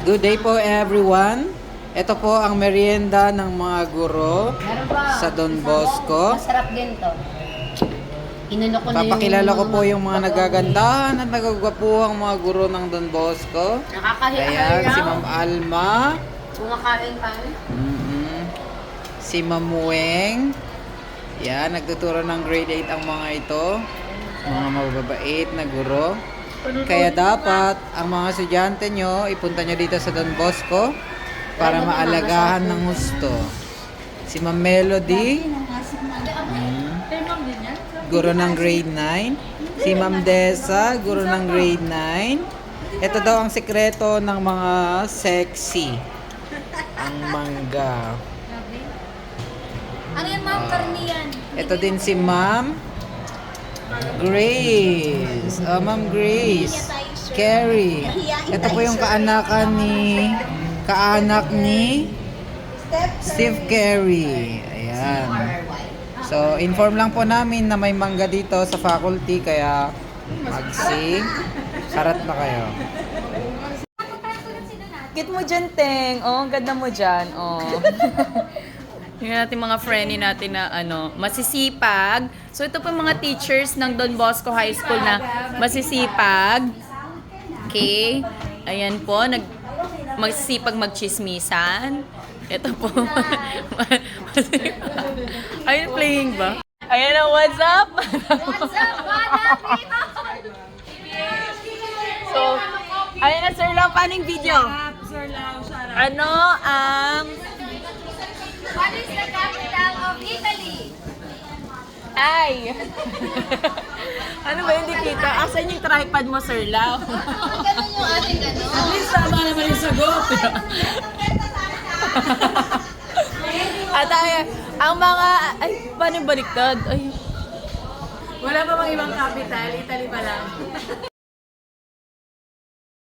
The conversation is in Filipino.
Good day po everyone. Ito po ang merienda ng mga guro sa Don Bosco. Masarap din to. Inano ko na. Papakilala ko po yung mga nagagandahan at nagagwapuhang mga guro ng Don Bosco. Nakakahiya. Ayan, si Ma'am Alma, Kumakain pa. mhm, si Ma'am Weng. Yan, nagtuturo ng grade 8 ang mga ito. Mga mababait na guro. Kaya dapat ang mga estudyante nyo, ipunta nyo dito sa Don Bosco para maalagahan ng husto. Si Ma'am Melody, mm, guro ng grade 9. Si Ma'am Desa, guro ng grade 9. Ito daw ang sekreto ng mga sexy. Ang mangga. Ano yan, ma'am? Karni yan. Ito din si Ma'am Grace. Oh, Ma'am Grace. Carrie. Ito po yung kaanakan ni kaanak ni Steve Carey. Ayan. So, inform lang po namin na may mangga dito sa faculty kaya mag-sing. Karat na kayo. Kit mo dyan, Teng. Oh, ang ganda mo dyan. Oh. Yung natin mga friendly natin na ano, masisipag. So ito po mga teachers ng Don Bosco High School na masisipag. Okay. Ayan po, nag magsisipag magchismisan. Ito po. Are you playing ba? Ayan na, what's up? What's up? What so, ayan na, Sir Lau, paano yung video? Ano ang What is the capital of Italy? Ay! ano ba hindi kita? Asan yung tripod mo, Sir Lau? Ganun yung ating ano. At least tama naman yung sagot. At ay, ang mga... Ay, paano yung baliktad? Ay, Wala pa bang ibang capital? Italy pa lang.